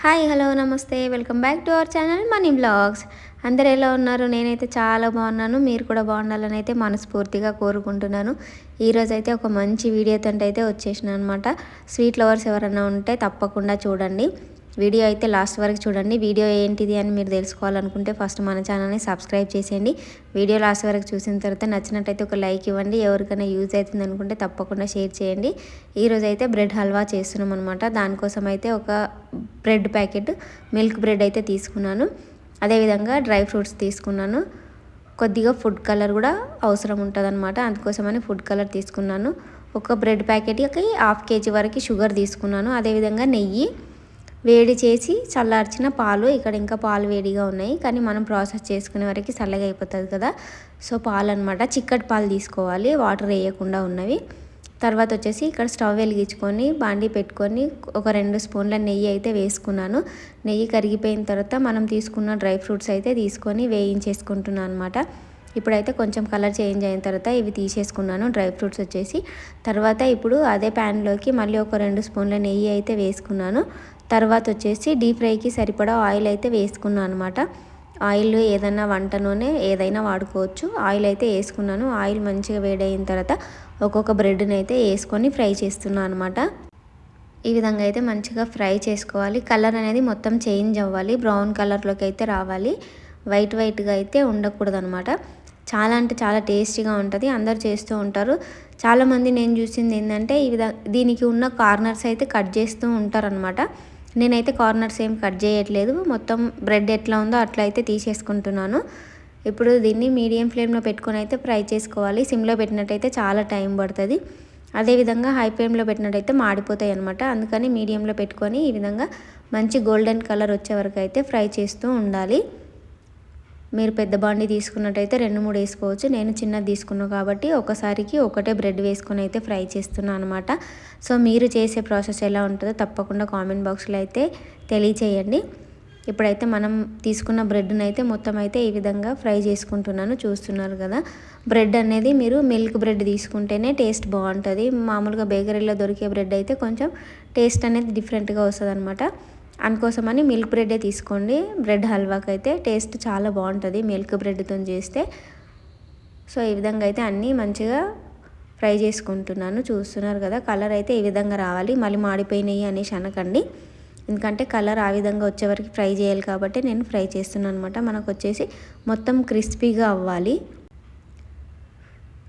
Hi hello నమస్తే. Welcome back to our channel money blogs. అందరు ఎలా ఉన్నారు? నేనైతే చాలా బాగున్నాను. మీరు కూడా బాగుండాలని అయితే మనస్ఫూర్తిగా కోరుకుంటున్నాను. ఈరోజు అయితే ఒక మంచి వీడియోతో అయితే వచ్చేసిన అనమాట స్వీట్ లవర్స్ ఎవరైనా ఉంటే తప్పకుండా చూడండి. వీడియో అయితే లాస్ట్ వరకు చూడండి. వీడియో ఏంటిది అని మీరు తెలుసుకోవాలనుకుంటే ఫస్ట్ మన ఛానల్ని సబ్స్క్రైబ్ చేసేయండి. వీడియో లాస్ట్ వరకు చూసిన తర్వాత నచ్చినట్టయితే ఒక లైక్ ఇవ్వండి. ఎవరికైనా యూజ్ అవుతుంది అనుకుంటే తప్పకుండా షేర్ చేయండి. ఈరోజు అయితే బ్రెడ్ హల్వా చేస్తున్నాం అనమాట దానికోసం అయితే ఒక బ్రెడ్ ప్యాకెట్ మిల్క్ బ్రెడ్ అయితే తీసుకున్నాను. అదేవిధంగా డ్రై ఫ్రూట్స్ తీసుకున్నాను. కొద్దిగా ఫుడ్ కలర్ కూడా అవసరం ఉంటుంది అనమాట అందుకోసమని ఫుడ్ కలర్ తీసుకున్నాను. ఒక బ్రెడ్ ప్యాకెట్కి హాఫ్ కేజీ వరకు షుగర్ తీసుకున్నాను. అదేవిధంగా నెయ్యి వేడి చేసి చల్లార్చిన పాలు ఇక్కడ ఇంకా పాలు వేడిగా ఉన్నాయి. కానీ మనం ప్రాసెస్ చేసుకునే వరకు చల్లగా అయిపోతుంది కదా. సో పాలు అనమాట చిక్కటి పాలు తీసుకోవాలి. వాటర్ వేయకుండా ఉన్నవి. తర్వాత వచ్చేసి ఇక్కడ స్టవ్ వెలిగించుకొని బాండీ పెట్టుకొని ఒక రెండు స్పూన్ల నెయ్యి అయితే వేసుకున్నాను. నెయ్యి కరిగిపోయిన తర్వాత మనం తీసుకున్న డ్రై ఫ్రూట్స్ అయితే తీసుకొని వేయించేసుకుంటున్నాను అనమాట ఇప్పుడైతే కొంచెం కలర్ చేంజ్ అయిన తర్వాత ఇవి తీసేసుకున్నాను డ్రై ఫ్రూట్స్ వచ్చేసి. తర్వాత ఇప్పుడు అదే ప్యాన్లోకి మళ్ళీ ఒక రెండు స్పూన్ల నెయ్యి అయితే వేసుకున్నాను. తర్వాత వచ్చేసి డీప్ ఫ్రైకి సరిపడా ఆయిల్ అయితే వేసుకున్నాను అనమాట ఆయిల్ ఏదైనా వంట నూనె ఏదైనా వాడుకోవచ్చు. ఆయిల్ అయితే వేసుకున్నాను. ఆయిల్ మంచిగా వేడైన తర్వాత ఒక్కొక్క బ్రెడ్ని అయితే వేసుకొని ఫ్రై చేస్తున్నాను అనమాట ఈ విధంగా అయితే మంచిగా ఫ్రై చేసుకోవాలి. కలర్ అనేది మొత్తం చేంజ్ అవ్వాలి. బ్రౌన్ కలర్లోకి అయితే రావాలి. వైట్ వైట్గా అయితే ఉండకూడదు అనమాట చాలా అంటే చాలా టేస్టీగా ఉంటుంది. అందరు చేస్తూ ఉంటారు. చాలామంది నేను చూసింది ఏంటంటే ఈ విధంగా దీనికి ఉన్న కార్నర్స్ అయితే కట్ చేస్తూ ఉంటారనమాట నేనైతే కార్నర్స్ ఏం కట్ చేయట్లేదు. మొత్తం బ్రెడ్ ఎట్లా ఉందో అట్లా అయితే తీసేసుకుంటున్నాను. ఇప్పుడు దీన్ని మీడియం ఫ్లేమ్లో పెట్టుకొని అయితే ఫ్రై చేసుకోవాలి. సిమ్లో పెట్టినట్టయితే చాలా టైం పడుతుంది. అదేవిధంగా హై ఫ్లేమ్లో పెట్టినట్టయితే మాడిపోతాయి అనమాట అందుకని మీడియంలో పెట్టుకొని ఈ విధంగా మంచి గోల్డెన్ కలర్ వచ్చే వరకు అయితే ఫ్రై చేస్తూ ఉండాలి. మీరు పెద్ద బాండి తీసుకున్నట్టయితే రెండు మూడు వేసుకోవచ్చు. నేను చిన్నది తీసుకున్నాను కాబట్టి ఒకసారికి ఒకటే బ్రెడ్ వేసుకొని అయితే ఫ్రై చేస్తున్నాను అనమాట సో మీరు చేసే ప్రాసెస్ ఎలా ఉంటుందో తప్పకుండా కామెంట్ బాక్స్లో అయితే తెలియచేయండి. ఇప్పుడైతే మనం తీసుకున్న బ్రెడ్ని అయితే మొత్తం అయితే ఈ విధంగా ఫ్రై చేసుకుంటున్నాను. చూస్తున్నారు కదా బ్రెడ్ అనేది మీరు మిల్క్ బ్రెడ్ తీసుకుంటేనే టేస్ట్ బాగుంటుంది. మామూలుగా బేకరీలో దొరికే బ్రెడ్ అయితే కొంచెం టేస్ట్ అనేది డిఫరెంట్గా వస్తుంది అనమాట అందుకోసమని మిల్క్ బ్రెడ్డే తీసుకోండి. బ్రెడ్ హల్వాకి అయితే టేస్ట్ చాలా బాగుంటుంది మిల్క్ బ్రెడ్తో చేస్తే. సో ఈ విధంగా అయితే అన్నీ మంచిగా ఫ్రై చేసుకుంటున్నాను. చూస్తున్నారు కదా కలర్ అయితే ఈ విధంగా రావాలి. మళ్ళీ మాడిపోయినాయి అనేసి అనకండి. ఎందుకంటే కలర్ ఆ విధంగా వచ్చే వరకు ఫ్రై చేయాలి కాబట్టి నేను ఫ్రై చేస్తున్నాను అనమాట మనకు వచ్చేసి మొత్తం క్రిస్పీగా అవ్వాలి.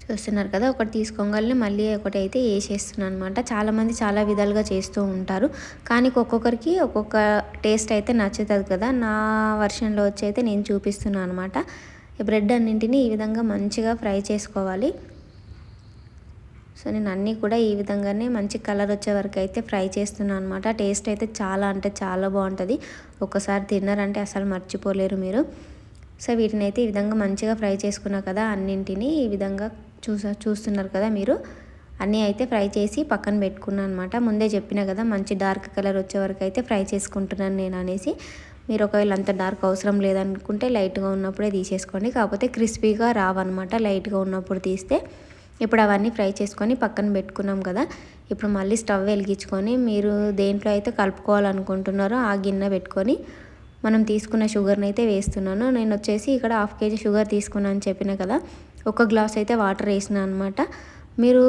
చూస్తున్నారు కదా ఒకటి తీసుకోగలని మళ్ళీ ఒకటి అయితే వేసేస్తున్నాను అనమాట చాలామంది చాలా విధాలుగా చేస్తూ ఉంటారు. కానీ ఒక్కొక్కరికి ఒక్కొక్క టేస్ట్ అయితే నచ్చుతుంది కదా. నా వర్షన్లో వచ్చి అయితే నేను చూపిస్తున్నాను అనమాట బ్రెడ్ అన్నింటినీ ఈ విధంగా మంచిగా ఫ్రై చేసుకోవాలి. సో నేను అన్నీ కూడా ఈ విధంగానే మంచి కలర్ వచ్చే వరకు అయితే ఫ్రై చేస్తున్నాను అనమాట టేస్ట్ అయితే చాలా అంటే చాలా బాగుంటుంది. ఒకసారి తిన్నారంటే అసలు మర్చిపోలేరు మీరు. సో వీటిని అయితే ఈ విధంగా మంచిగా ఫ్రై చేసుకున్నా కదా అన్నింటినీ ఈ విధంగా చూసా చూస్తున్నారు కదా మీరు. అన్నీ అయితే ఫ్రై చేసి పక్కన పెట్టుకున్నాను అనమాట ముందే చెప్పిన కదా మంచి డార్క్ కలర్ వచ్చే వరకు అయితే ఫ్రై చేసుకుంటున్నాను నేను అనేసి. మీరు ఒకవేళ అంత డార్క్ అవసరం లేదనుకుంటే లైట్గా ఉన్నప్పుడే తీసేసుకోండి. కాకపోతే క్రిస్పీగా రావన్నమాట లైట్గా ఉన్నప్పుడు తీస్తే. ఇప్పుడు అవన్నీ ఫ్రై చేసుకొని పక్కన పెట్టుకున్నాం కదా. ఇప్పుడు మళ్ళీ స్టవ్ వెలిగించుకొని మీరు దేంట్లో అయితే కలుపుకోవాలనుకుంటున్నారో ఆ గిన్నె పెట్టుకొని మనం తీసుకున్న షుగర్ని అయితే వేస్తున్నాను. నేను వచ్చేసి ఇక్కడ హాఫ్ కేజీ షుగర్ తీసుకున్నాను చెప్పిన కదా. ఒక గ్లాస్ అయితే వాటర్ వేసిన అనమాట మీరు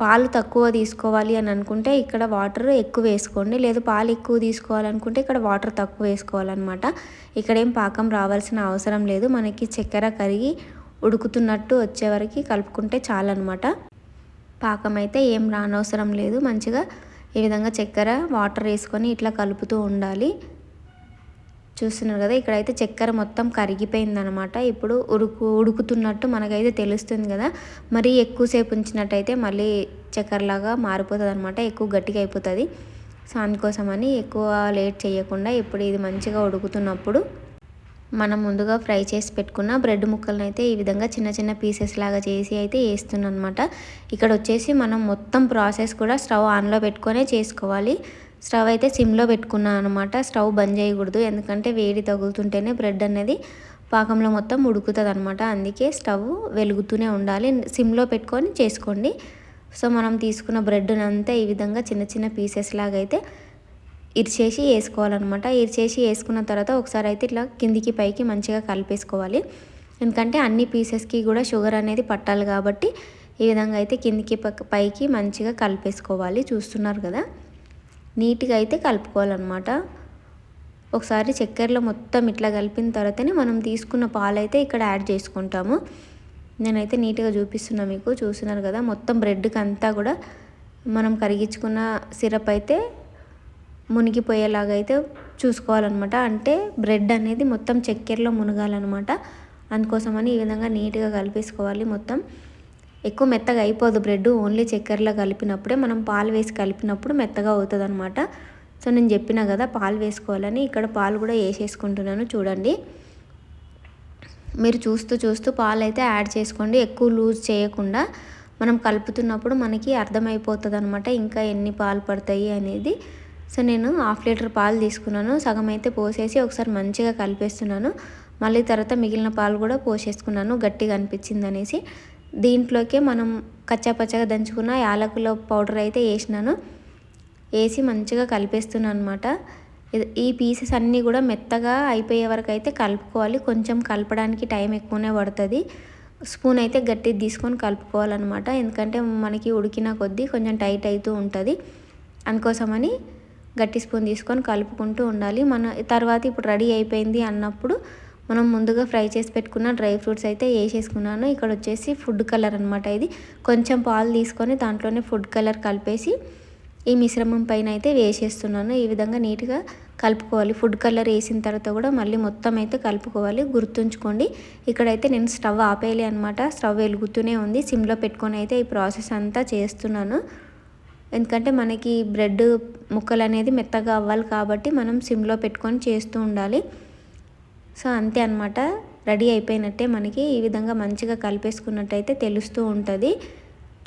పాలు తక్కువ తీసుకోవాలి అని అనుకుంటే ఇక్కడ వాటర్ ఎక్కువ వేసుకోండి. లేదు పాలు ఎక్కువ తీసుకోవాలనుకుంటే ఇక్కడ వాటర్ తక్కువ వేసుకోవాలన్నమాట. ఇక్కడేం పాకం రావాల్సిన అవసరం లేదు. మనకి చక్కెర కరిగి ఉడుకుతున్నట్టు వచ్చే వరకు కలుపుకుంటే చాలన్నమాట. పాకం అయితే ఏం రానవసరం లేదు. మంచిగా ఈ విధంగా చక్కెర వాటర్ వేసుకొని ఇట్లా కలుపుతూ ఉండాలి. చూస్తున్నారు కదా ఇక్కడైతే చక్కెర మొత్తం కరిగిపోయిందనమాట ఇప్పుడు ఉడుకు ఉడుకుతున్నట్టు మనకైతే తెలుస్తుంది కదా. మరి ఎక్కువసేపు ఉంచినట్టయితే మళ్ళీ చక్కెరలాగా మారిపోతుంది అనమాట ఎక్కువ గట్టిగా అయిపోతుంది. సో అందుకోసమని ఎక్కువ లేట్ చేయకుండా ఇప్పుడు ఇది మంచిగా ఉడుకుతున్నప్పుడు మనం ముందుగా ఫ్రై చేసి పెట్టుకున్న బ్రెడ్ ముక్కలను అయితే ఈ విధంగా చిన్న చిన్న పీసెస్ లాగా చేసి అయితే వేస్తున్నాను అనమాట ఇక్కడ వచ్చేసి మనం మొత్తం ప్రాసెస్ కూడా స్టవ్ ఆన్లో పెట్టుకొనే చేసుకోవాలి. స్టవ్ అయితే సిమ్లో పెట్టుకున్నాను అనమాట. స్టవ్ బంద్ చేయకూడదు. ఎందుకంటే వేడి తగులుతుంటేనే బ్రెడ్ అనేది పాకంలో మొత్తం ఉడుకుతుంది అనమాట అందుకే స్టవ్ వెలుగుతూనే ఉండాలి. సిమ్లో పెట్టుకొని చేసుకోండి. సో మనం తీసుకున్న బ్రెడ్ని అంతా ఈ విధంగా చిన్న చిన్న పీసెస్ లాగా అయితే ఇరిచేసి వేసుకోవాలన్నమాట ఇరిచేసి వేసుకున్న తర్వాత ఒకసారి అయితే ఇట్లా కిందికి పైకి మంచిగా కలిపేసుకోవాలి. ఎందుకంటే అన్ని పీసెస్కి కూడా షుగర్ అనేది పట్టాలి కాబట్టి ఈ విధంగా అయితే కిందికి పైకి మంచిగా కలిపేసుకోవాలి. చూస్తున్నారు కదా? నీట్గా అయితే కలుపుకోవాలన్నమాట. ఒకసారి చక్కెరలో మొత్తం ఇట్లా కలిపిన తర్వాతనే మనం తీసుకున్న పాలైతే ఇక్కడ యాడ్ చేసుకుంటాము. నేనైతే నీట్గా చూపిస్తున్నా మీకు చూస్తున్నారు కదా మొత్తం బ్రెడ్కి అంతా కూడా మనం కరిగించుకున్న సిరప్ అయితే మునిగిపోయేలాగా అయితే చూసుకోవాలన్నమాట. అంటే బ్రెడ్ అనేది మొత్తం చక్కెరలో మునగాలన్నమాట. అందుకోసమని ఈ విధంగా నీట్గా కలిపేసుకోవాలి మొత్తం. ఎక్కువ మెత్తగా అయిపోదు బ్రెడ్. ఓన్లీ చక్కెరలో కలిపినప్పుడే మనం పాలు వేసి కలిపినప్పుడు మెత్తగా అవుతుంది అనమాట సో నేను చెప్పిన కదా పాలు వేసుకోవాలని. ఇక్కడ పాలు కూడా వేసేసుకుంటున్నాను చూడండి. మీరు చూస్తూ చూస్తూ పాలు అయితే యాడ్ చేసుకోండి. ఎక్కువ లూజ్ చేయకుండా మనం కలుపుతున్నప్పుడు మనకి అర్థమైపోతుంది అనమాట ఇంకా ఎన్ని పాలు పడతాయి అనేది. సో నేను హాఫ్ లీటర్ పాలు తీసుకున్నాను. సగం అయితే పోసేసి ఒకసారి మంచిగా కలిపేస్తున్నాను. మళ్ళీ తర్వాత మిగిలిన పాలు కూడా పోసేసుకున్నాను. గట్టిగా అనిపించింది అనేసి. దీంట్లోకే మనం కచ్చాపచ్చగా దంచుకున్న యాలకుల పౌడర్ అయితే వేసినాను. వేసి మంచిగా కలిపేస్తున్నాను అనమాట ఈ పీసెస్ అన్నీ కూడా మెత్తగా అయిపోయే వరకు అయితే కలుపుకోవాలి. కొంచెం కలపడానికి టైం ఎక్కువనే పడుతుంది. స్పూన్ అయితే గట్టి తీసుకొని కలుపుకోవాలన్నమాట. ఎందుకంటే మనకి ఉడికిన కొద్దీ కొంచెం టైట్ అవుతూ ఉంటుంది. అందుకోసమని గట్టి స్పూన్ తీసుకొని కలుపుకుంటూ ఉండాలి. మన తర్వాత ఇప్పుడు రెడీ అయిపోయింది అన్నప్పుడు మనం ముందుగా ఫ్రై చేసి పెట్టుకున్న డ్రై ఫ్రూట్స్ అయితే వేసేసుకున్నాను. ఇక్కడ వచ్చేసి ఫుడ్ కలర్ అనమాట ఇది. కొంచెం పాలు తీసుకొని దాంట్లోనే ఫుడ్ కలర్ కలిపేసి ఈ మిశ్రమం పైన అయితే వేసేస్తున్నాను. ఈ విధంగా నీట్గా కలుపుకోవాలి. ఫుడ్ కలర్ వేసిన తర్వాత కూడా మళ్ళీ మొత్తం అయితే కలుపుకోవాలి. గుర్తుంచుకోండి ఇక్కడైతే నేను స్టవ్ ఆపేయాలి అనమాట స్టవ్ వెలుగుతూనే ఉంది. సిమ్లో పెట్టుకొని అయితే ఈ ప్రాసెస్ అంతా చేస్తున్నాను. ఎందుకంటే మనకి బ్రెడ్ ముక్కలు అనేది మెత్తగా అవ్వాలి కాబట్టి మనం సిమ్లో పెట్టుకొని చేస్తూ ఉండాలి. సో అంతే అనమాట రెడీ అయిపోయినట్టే మనకి ఈ విధంగా మంచిగా కలిపేసుకున్నట్టయితే తెలుస్తూ ఉంటుంది.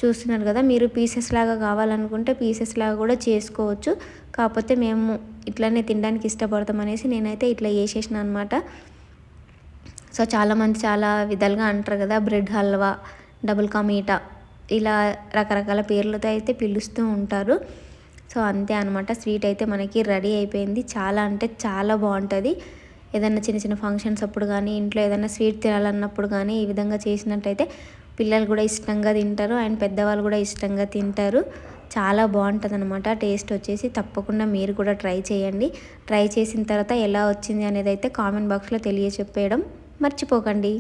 చూస్తున్నారు కదా మీరు పీసెస్ లాగా కావాలనుకుంటే పీసెస్ లాగా కూడా చేసుకోవచ్చు. కాకపోతే మేము ఇట్లానే తినడానికి ఇష్టపడతాం అనేసి నేనైతే ఇట్లా చేసేసిన అనమాట సో చాలామంది చాలా విధాలుగా అంటారు కదా బ్రెడ్ హల్వా డబుల్ కా మీటా ఇలా రకరకాల పేర్లతో అయితే పిలుస్తూ ఉంటారు. సో అంతే అనమాట స్వీట్ అయితే మనకి రెడీ అయిపోయింది. చాలా అంటే చాలా బాగుంటుంది. ఏదైనా చిన్న చిన్న ఫంక్షన్స్ అప్పుడు కానీ ఇంట్లో ఏదైనా స్వీట్ తినాలన్నప్పుడు కానీ ఈ విధంగా చేసినట్టయితే పిల్లలు కూడా ఇష్టంగా తింటారు అండ్ పెద్దవాళ్ళు కూడా ఇష్టంగా తింటారు. చాలా బాగుంటుంది అనమాట టేస్ట్ వచ్చేసి తప్పకుండా మీరు కూడా ట్రై చేయండి. ట్రై చేసిన తర్వాత ఎలా వచ్చింది అనేది అయితే కామెంట్ బాక్స్లో తెలియచెప్పేయడం మర్చిపోకండి.